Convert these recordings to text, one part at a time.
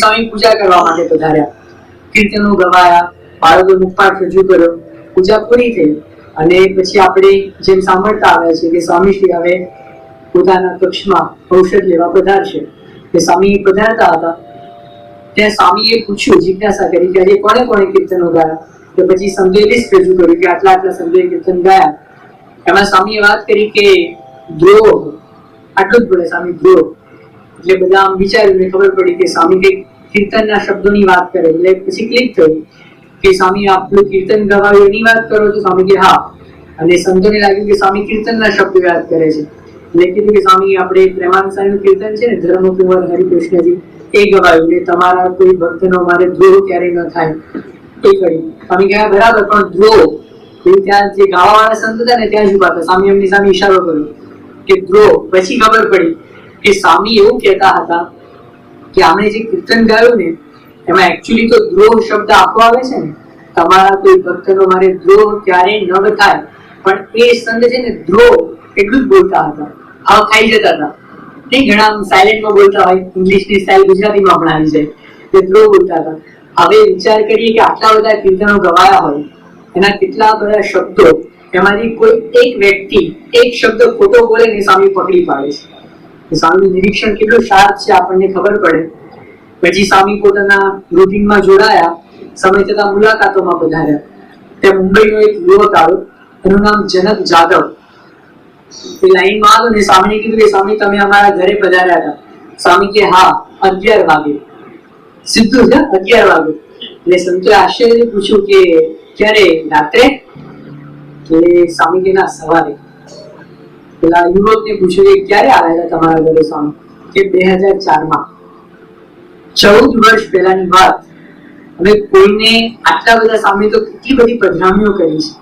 સ્વામી પૂજા કરવા માટે પધાર્યા. કીર્તનો ગવાયા, બાળકો મુખપાઠ રજૂ કર્યો, પૂજા પૂરી થઈ. અને પછી આપણે જેમ સાંભળતા આવ્યા છે કે સ્વામીશ્રી હવે પોતાના કક્ષમાં ઔષધ લેવા પધારશે. કે સ્વામી પધારતા હતા. ત્યાં સ્વામીએ પૂછ્યું, જિજ્ઞાસા કરી કે આજે કોણે કોણે કીર્તનો ગાયા? તો પછી લિસ્ટ રજૂ કર્યું કે આટલા આટલા સંજય કીર્તન ગાયા. એમાં સ્વામીએ વાત કરી કે, ધ્રુવ, આટલું જ બોલે સ્વામી, ધ્રુવ. એટલે બધા આમ વિચાર્યું ખબર પડી કે સ્વામી કંઈક કીર્તનના શબ્દોની વાત કરે, એટલે પછી ક્લિક થયું કે સ્વામી આપણું કીર્તન ગવાયું એની વાત કરો તો સ્વામી હા. અને સંતોને લાગ્યું કે સ્વામી કીર્તનના શબ્દો યાદ કરે છે. એટલે કીધું કે સ્વામી, આપણે પ્રેમાનંદ કીર્તન છે ને ધર્મકુંવર હરિકૃષ્ણજી, એ ગવાયું. કે તમારા કોઈ ભક્તનો મારે દ્રોહ ક્યારેય ન થાય. એ કહ્યું સ્વામી કહ્યા બરાબર, પણ દ્રોહ ત્યાં જે ગાવાવાળા સંત હતા ને, ત્યાં જ ઊભા સ્વામી એમની સામે ઈશારો કર્યો કે દ્રોહ, પછી ખબર પડી કે સ્વામી એવું કહેતા હતા કે આમણે જે કીર્તન ગાયું ને, એમાં એકચ્યુઅલી તો દ્રોહ શબ્દ આપવા આવે છે ને, તમારા કોઈ ભક્તનો મારે દ્રોહ ક્યારે ન થાય, પણ એ સંત છે ને દ્રોહ એટલું જ બોલતા હતા, આવા ખાઈ જતા હતા. નહીં ઘણા સાયલેન્ટમાં બોલતા હોય ઇંગ્લિશની સ્ટાઇલ ગુજરાતીમાં પણ આવી જાય, તે દ્રોહ બોલતા હતા. હવે વિચાર કરીએ કે આટલા બધા કીર્તનો ગવાયા હોય, એના કેટલા બધા શબ્દો, એમાંથી કોઈ એક વ્યક્તિ એક શબ્દ ખોટો બોલે ને સામે પકડી પાડે છે. સ્વામીનું નિરીક્ષણ કેટલું શાર્પ છે આપણને ખબર પડે. પછી સ્વામી પોતાના રૂટીનમાં જોડાયા, સમય જતા મુલાકાતોમાં પધાર્યા. ત્યાં મુંબઈનો એક યુવક આવ્યો, એનું નામ જનક જાદવ. એ લાઈનમાં આવ્યો ને સ્વામીને કીધું કે, સ્વામી, તમે અમારા ઘરે પધાર્યા હતા. સ્વામી કે, હા, અગિયાર વાગે. સીધું છે અગિયાર વાગે. એટલે સંતોએ આશ્ચર્ય પૂછ્યું કે, ક્યારે? રાત્રે? એટલે સ્વામી કે, ના, સવારે. પેલા યુવકને પૂછ્યું કે ક્યારે આવેલા તમારા ઘરે સ્વામી? કે બે હજાર ચારમાં. ચૌદ વર્ષ પહેલાની વાત. હવે કોઈને આટલા બધા સામે તો કેટલી બધી પધરામણીઓ કરી છે.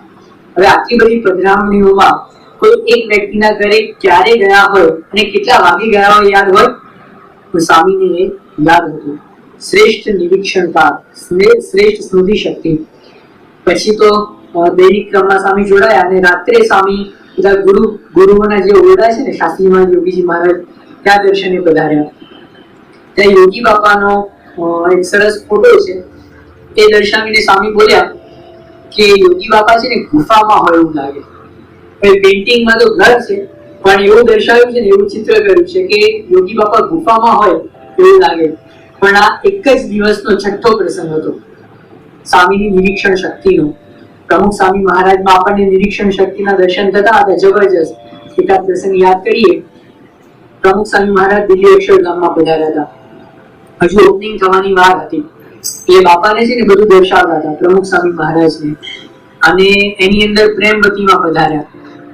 હવે આટલી બધી પધરામણીઓમાં કોઈ એક વ્યક્તિના ઘરે ક્યારે ગયા હોય અને કેટલા વાગે ગયા હોય યાદ હોય? તો સ્વામીને એ યાદ હતું. શ્રેષ્ઠ નિરીક્ષણતા શ્રે- શ્રેષ્ઠ સ્મૃતિ શક્તિ. પછી તો દૈનિક ક્રમમાં સ્વામી જોડાયા અને રાત્રે સ્વામી બધા ગુરુ ગુરુઓના જે ઓરડા છે ને, શાસ્ત્રીમાં યોગીજી મહારાજ ત્યાં દર્શને પધાર્યા. ત્યાં યોગી બાપાનો એક સરસ ફોટો છે. એ દર્શાવીને સ્વામી બોલ્યા કે યોગી બાપા છે ને, ગુફામાં હોય એવું લાગે. પેઇન્ટિંગમાં તો ઘર છે, પણ એવું દર્શાવ્યું છે ને, એવું ચિત્ર કર્યું છે કે યોગી બાપા ગુફામાં હોય એવું લાગે. પણ આ એક જ દિવસનો છઠ્ઠો પ્રસંગ હતો. સ્વામીની નિરીક્ષણ શક્તિનો. પ્રમુખ સ્વામી મહારાજમાં આપણને નિરીક્ષણ શક્તિના દર્શન થતા હતા, જબરજસ્ત. એકાદ પ્રસંગ યાદ કરીએ, પ્રમુખ સ્વામી મહારાજ દિલ્હી અક્ષરધામમાં પધાર્યા હતા. હજુ ઓપનિંગ થવાની વાર હતી. એ બાપાને છે ને બધું દર્શાવતા હતા, પ્રમુખ સ્વામી મહારાજને. અને એની અંદર પ્રેમવતીમાં પધાર્યા.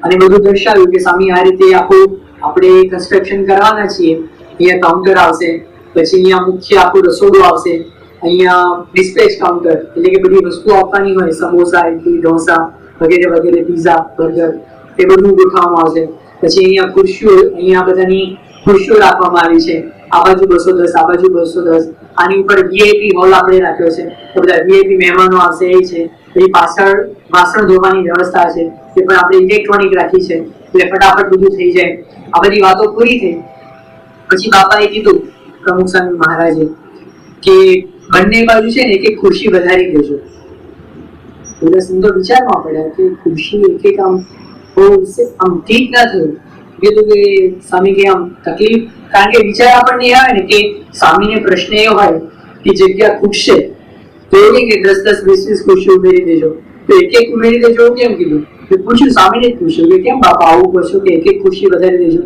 અને બધું દર્શાવ્યું કે સ્વામી, આ રીતે આખું આપણે કન્સ્ટ્રક્શન કરવાના છીએ, અહીંયા કાઉન્ટર આવશે, પછી અહીંયા મુખ્ય આખું રસોડું આવશે, અહીંયા ડિસ્પેચ કાઉન્ટર એટલે કે બધી વસ્તુઓ આપવાની હોય, સમોસા ઇડલી ઢોસા, વગેરે વગેરે પીઝા બર્ગર એ બધું ગોઠવવામાં આવશે પછી અહીંયા ખુરશીઓ, અહીંયા બધાની ખુરશીઓ રાખવામાં આવી છે. આ બાજુ બસો દસ, આ બાજુ બસો દસ. આની ઉપર વીઆઈપી હોલ આપણે રાખ્યો છે. તો બધા વીઆઈપી મહેમાનો આવશે એ છે. પછી પાછળ વાસણ ધોવાની વ્યવસ્થા છે તે પણ આપણે ઇલેક્ટ્રોનિક રાખી છે. એટલે ફટાફટ બધું થઈ જાય. આ બધી વાતો પૂરી થઈ. પછી બાપાએ કીધું, પ્રમુખ સ્વામી મહારાજે, કે બંને બાજુ છે ને એક ખુરશી વધારી દેજો. બધા સંતો વિચારમાં પડ્યા કે ખુરશી એક એક આમ બહુ આમ ઠીક ના થયું કીધું કે સ્વામી કે આમ તકલીફ કારણ કે વિચાર આપણને એ આવે ને કે સ્વામીને પ્રશ્ન એ હોય કે જગ્યા ખૂટશે તો એવું નહીં કે દસ દસ વીસ વીસ ખુરશી ઉમેરી દેજો તો એક એક ઉમેરી દેજો એવું કેમ કીધું તો પૂછ્યું સ્વામીને જ પૂછ્યું કે કેમ બાપા આવું કહો કે એક એક ખુરશી વધારી દેજો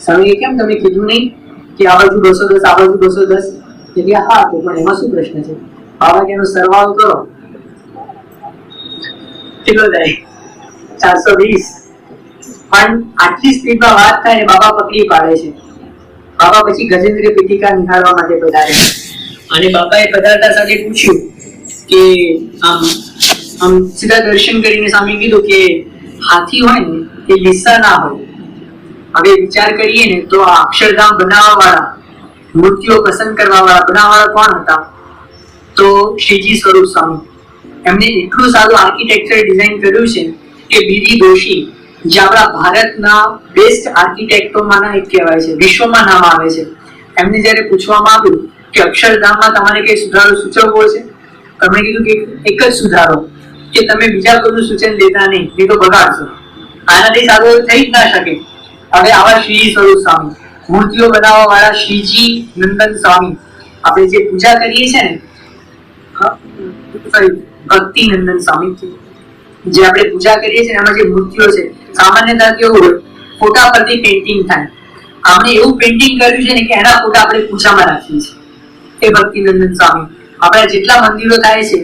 સ્વામીએ કેમ તમે કીધું નહીં કે આ બાજુ બસો દસ આ બાજુ બસો દસ એટલે હા તો પણ એમાં શું પ્રશ્ન છે બાબા કે એનો સરવાળો કરો કેટલો થાય ચારસો વીસ પણ આટલી સ્પીડમાં વાત થાય બાબા પકડી પાડે છે. બાબા પછી ગજેન્દ્ર પીઠિકા નિહાળવા માટે પધારે અને બાબાએ પધારતા સાથે પૂછ્યું કે, આમ આમ સીધા દર્શન કરીને સામે કીધું કે, હાથી હોય ને, એ લિસ્સા ના હોય. હવે વિચાર કરીએ ને તો આ અક્ષરધામ બનાવવા વાળા મૂર્તિઓ પસંદ કરવા વાળા બનાવવા વાળા કોણ હતા? તો શ્રીજી સ્વરૂપ સ્વામી. એમને એટલું સારું આર્કિટેક્ચર ડિઝાઇન કર્યું છે કે બીડી દોશી જે આપણા ભારતના બેસ્ટ આર્કિટેક્ટોમાંના એક કહેવાય છે. વિશ્વમાં નામ આવે છે. એમને જ્યારે પૂછવામાં આવ્યું કે અક્ષરધામમાં તમારે કઈ સુધારો સૂચવવો છે? તમે કીધું કે એક જ સુધારો. કે તમે બીજા કોઈનું સૂચન લેતા નહીં નહીં તો બગાડશો. આનાથી સારું થઈ જ ના શકે. હવે આવા શ્રી સ્વરૂપ સ્વામી, મૂર્તિઓ બનાવવા વાળા શ્રીજી નંદન સ્વામી, આપણે જે પૂજા કરીએ છીએ ને સોરી ભક્તિ નંદન સ્વામી, જે આપણે પૂજા કરીએ છીએ એમાં જે મૂર્તિઓ છે સામાન્યતઃ કેવું ફોટા પરથી પેઇન્ટિંગ થાય. આપણે એવું પેઇન્ટિંગ કર્યું છે ને કે એના ફોટા આપણે પૂજામાં રાખીએ છીએ. એ ભક્તિનંદન સ્વામી. આપણા જેટલા મંદિરો થાય છે,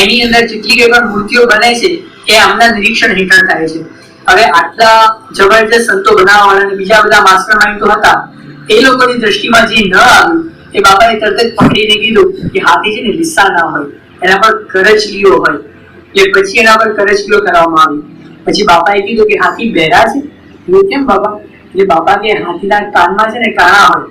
એની અંદર જેટલી કઈ પણ મૂર્તિઓ બને છે, એ આમના નિરીક્ષણ હેઠળ થાય છે. હવે આટલા જબરજસ્ત સંતો બનાવવા અને બીજા બધા માસ્ટર માઇન્ડો હતા, એ લોકોની દ્રષ્ટિમાં જે ન આવ્યું, એ બાપાએ તરત જ પકડીને કીધું કે હાથી છે ને લિસ્સા ના હોય, એના પર કરચલીઓ હોય. એટલે પછી એના પર કરચલીઓ કરવામાં આવી. પછી બાપાએ કીધું કે હાથી બહેરા છે. મેં કેમ બાપા? એટલે બાપા કે હાથીના કાનમાં છે ને કાણા હોય,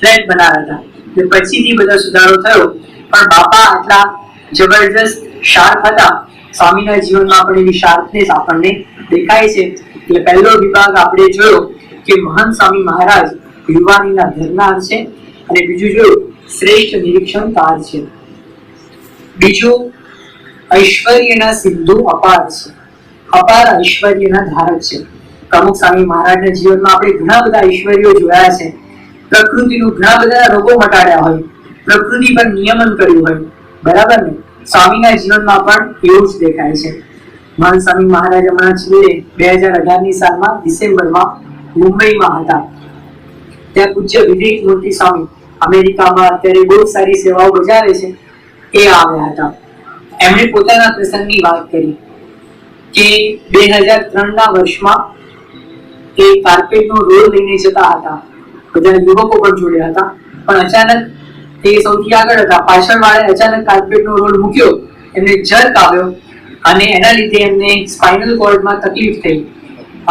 ફ્લેટ બનાવ્યા હતા. ને પછીથી બધો સુધારો થયો. પણ બાપા આટલા જબરજસ્ત શાર્પ હતા. સ્વામીના જીવનમાં પણ એવી શાર્પનેસ આપણને દેખાય છે. એટલે પહેલો વિભાગ આપણે જોયો કે મહાન સ્વામી મહારાજ યુવાનીના ધરનાર છે અને બીજું જોયું, શ્રેષ્ઠ નિરીક્ષણકાર છે. બીજું, ઐશ્વર્યના સિંધુ અપાર છે. અપાર ઐશ્વર્યના ધારક છે. પ્રમુખ સ્વામી મહારાજના જીવનમાં આપણે ઘણા બધા ઐશ્વર્યો જોયા છે. પ્રકૃતિનું ઘણા બધા રોગો મટાડ્યા હોય. પ્રકૃતિ પર નિયમન કર્યું હોય. બરાબર ને? સ્વામીના જીવનમાં પણ એવું જ દેખાય છે. મહાન સ્વામી મહારાજ હમણાં છેલ્લે બે હજાર અઢારની સાલમાં ડિસેમ્બરમાં મુંબઈમાં હતા. ત્યાં પૂજ્ય વિવેક મૂર્તિ સ્વામી અમેરિકામાં અત્યારે બહુ સારી સેવાઓ બજાવે છે. એ આવ્યા હતા. એમણે પોતાના પ્રસંગની વાત કરી. કે બે હજાર ત્રણના વર્ષમાં એ કાર્પેટનો રોલ લઈને જતા હતા. બધા યુવકો પણ જોડ્યા હતા. પણ અચાનક તે સૌથી આગળ હતા. પાછળ વાળે અચાનક કાર્પેટનો રોલ મૂક્યો. એમને જર્ક આવ્યો અને એના લીધે એમને સ્પાઇનલ કોર્ડમાં તકલીફ થઈ.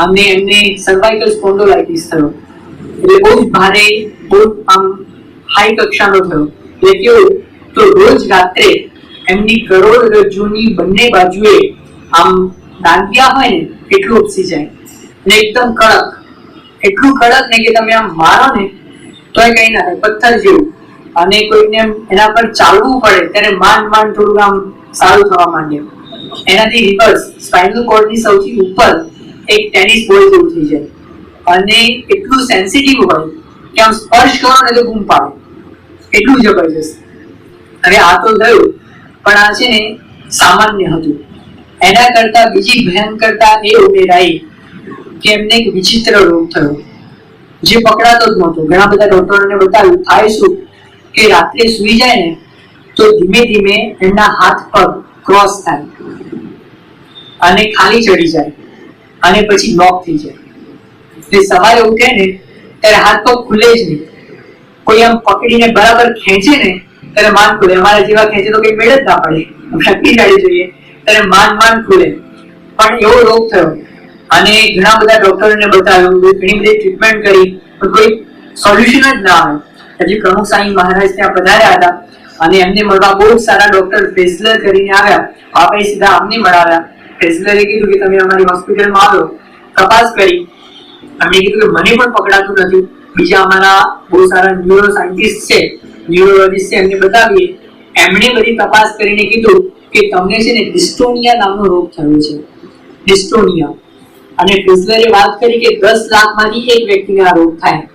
અને એમને સર્વાઇકલ સ્પોન્ડોલાઇટિસ થયો. એટલે બહુ જ ભારે, બહુ આમ હાઈ કક્ષાનો થયો. એટલે કેવું તો રોજ રાત્રે એમની કરોડ રજ્જુની બંને બાજુએ આમ દાંડિયા હોય ને, એટલું ઉપસી જાય ને એકદમ કડક. એટલું કડક ને કે તમે આમ મારો ને, તોય કઈ ના થાય, પથ્થર જેવું. અને કોઈને એના પર ચાલવું પડે, ત્યારે માંડ માંડ થોડું આમ સારું થવા માંડે. એનાથી રિવર્સ, સ્પાઇનલ કોર્ડની સૌથી ઉપર એક ટેનિસ બોલ જેવું થઈ જાય. અને એટલું સેન્સિટિવ હોય કે આમ સ્પર્શ કરો ને તો ગુમ પાડે. એટલું જબરજસ્ત. હવે આ તો થયું, પણ આ છે ને સામાન્ય હતું. એના કરતા બીજી ભયંકરતા એ ઉમેરાઈ, કે એમને એક વિચિત્ર રોગ થયો. જે પકડાતો જ નહોતો. ઘણા બધા ડોક્ટરોને બતાવ્યું, થાય શું? કે રાત્રે સૂઈ જાય ને, તો ધીમે ધીમે એમના હાથ પગ ક્રોસ થાય. અને ખાલી ચડી જાય. અને પછી લોક થઈ જાય. એટલે સવારે ઉઠે ને ત્યારે હાથ પગ ખુલે જ નહીં. કોઈ આમ પકડીને બરાબર ખેંચે ને ત્યારે માન ખુલે. અમારા જેવા ખેંચે તો કઈ મેળ જ ના પડે. જોઈએ. ત્યારે માન માન ખુલે. પણ એવો રોગ થયો. અને ઘણા બધા ડોક્ટરોને બતાવ્યું ઘણી બધી ટ્રીટમેન્ટ કરી, પણ કોઈ સોલ્યુશન જ ના આવે. હજી પ્રમુખ સાંઈ મહારાજ ત્યાં પધાર્યા હતા અને એમને મળવા બહુ સારા ડોક્ટર ફેસલર કરીને આવ્યા. આપણે સીધા અમને મળાવ્યા. ફેસલરે કીધું કે તમે અમારી હોસ્પિટલમાં આવ્યો તપાસ કરી. એમણે કીધું કે મને પણ પકડાતું નથી. બીજા અમારા બહુ સારા ન્યુરો સાયન્ટિસ્ટ છે. ન્યુરોલોજીસ્ટ છે, એમને બતાવીએ. એમણે બધી તપાસ કરીને કીધું કે તમને છે ને ડિસ્ટોનિયા નામનો રોગ થયો છે. ડિસ્ટોનિયા અને ફિઝલરે વાત કરી કે દસ લાખમાંથી એક વ્યક્તિને આ રોગ થાય.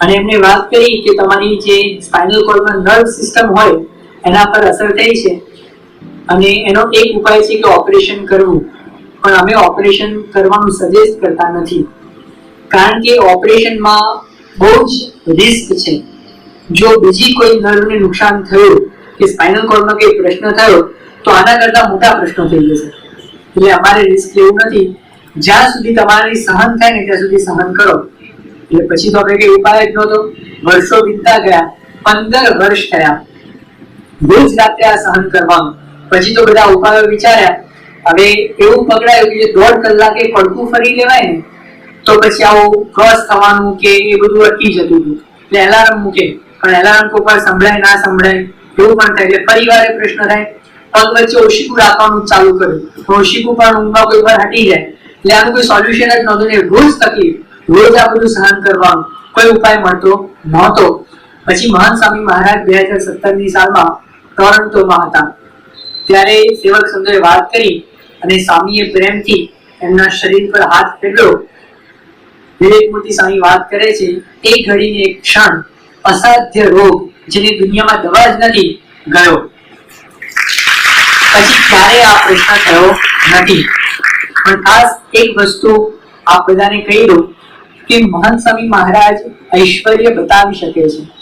અને એમને વાત કરી કે તમારી જે સ્પાઇનલ કોર્ડમાં નર્વ સિસ્ટમ હોય, એના પર અસર થઈ છે. અને એનો એક ઉપાય છે કે ઓપરેશન કરવું. પણ અમે ઓપરેશન કરવાનું સજેસ્ટ કરતા નથી. કારણ કે ઓપરેશનમાં બહુ જ રિસ્ક છે. જો બીજી કોઈ નર્વને નુકસાન થયું કે સ્પાઇનલ કોર્ડનો કે પ્રશ્ન થયો, તો આના કરતા મોટા પ્રશ્નો થઈ જશે. એટલે અમારે રિસ્ક લેવું નથી. જ્યાં સુધી તમારી સહન થાય ને ત્યાં સુધી સહન કરો. એટલે પછી તો આપણે કઈ ઉપાય જ નહોતો. વર્ષો વીતતા ગયા, પંદર વર્ષ થયા. રોજ રાત્રે આ સહન કરવાનું. પછી તો બધા ઉપાયો વિચાર્યા. હવે એવું પકડાયું કે દોઢ કલાકે પડતું ફરી લેવાય ને, તો પછી આવું ક્રોસ થવાનું કે એ બધું અટકી જતું હતું. એટલે એલાર્મ મૂકે. પણ એલાર્મ કોઈ પણ સંભળાય, ના સંભળાય પણ થાય એટલે ફરી પ્રશ્ન થાય, પગ વચ્ચે ઓશિકું રાખવાનું ચાલુ કર્યું. તો પણ ઊંઘમાં કોઈ વાર હટી જાય. એટલે આનું કોઈ સોલ્યુશન જ નહોતું ને રોજ તકલીફ. રોજ આ બધું સહન કરવાનું. કોઈ ઉપાય મળતો નહોતો. પછી મહાન સ્વામી મહારાજ બે હજાર સત્તરની સાલમાં ટોરન્ટોમાં હતા. ત્યારે સેવક સંતોએ વાત કરી અને સ્વામીએ પ્રેમથી એમના શરીર પર હાથ ફેરવ્યો. વિવેકમૂર્તિ સ્વામી વાત કરે છે એ ઘડીને એક ક્ષણ અસાધ્ય રોગ જેની દુનિયામાં દવા જ નથી ગયો. પછી ક્યારે આ પ્રશ્ન થયો નથી. પણ ખાસ એક વસ્તુ આપ બધાને કહી દઉં કે મહાન સ્વામી મહારાજ ઐશ્વર્ય બતાવી શકે છે.